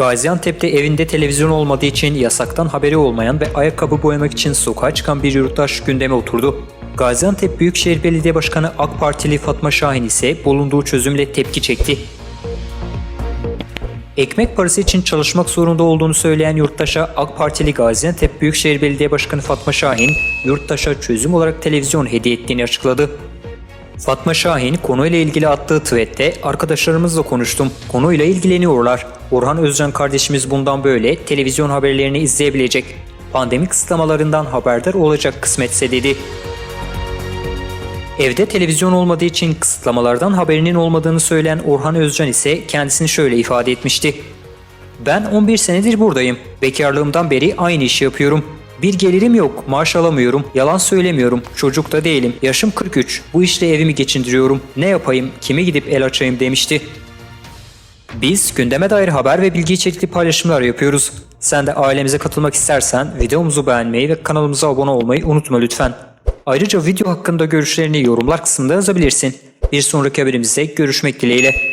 Gaziantep'te evinde televizyon olmadığı için yasaktan haberi olmayan ve ayakkabı boyamak için sokağa çıkan bir yurttaş gündeme oturdu. Gaziantep Büyükşehir Belediye Başkanı AK Partili Fatma Şahin ise bulunduğu çözümle tepki çekti. Ekmek parası için çalışmak zorunda olduğunu söyleyen yurttaşa AK Partili Gaziantep Büyükşehir Belediye Başkanı Fatma Şahin, yurttaşa çözüm olarak televizyon hediye ettiğini açıkladı. Fatma Şahin konuyla ilgili attığı tweette arkadaşlarımızla konuştum. Konuyla ilgileniyorlar. Orhan Özcan kardeşimiz bundan böyle televizyon haberlerini izleyebilecek. Pandemi kısıtlamalarından haberdar olacak kısmetse dedi. Evde televizyon olmadığı için kısıtlamalardan haberinin olmadığını söyleyen Orhan Özcan ise kendisini şöyle ifade etmişti. Ben 11 senedir buradayım. Bekarlığımdan beri aynı işi yapıyorum. Bir gelirim yok, maaş alamıyorum, yalan söylemiyorum, çocuk da değilim, yaşım 43, bu işle evimi geçindiriyorum, ne yapayım, kime gidip el açayım demişti. Biz gündeme dair haber ve bilgi içerikli paylaşımlar yapıyoruz. Sen de ailemize katılmak istersen videomuzu beğenmeyi ve kanalımıza abone olmayı unutma lütfen. Ayrıca video hakkında görüşlerini yorumlar kısmında yazabilirsin. Bir sonraki haberimizde görüşmek dileğiyle.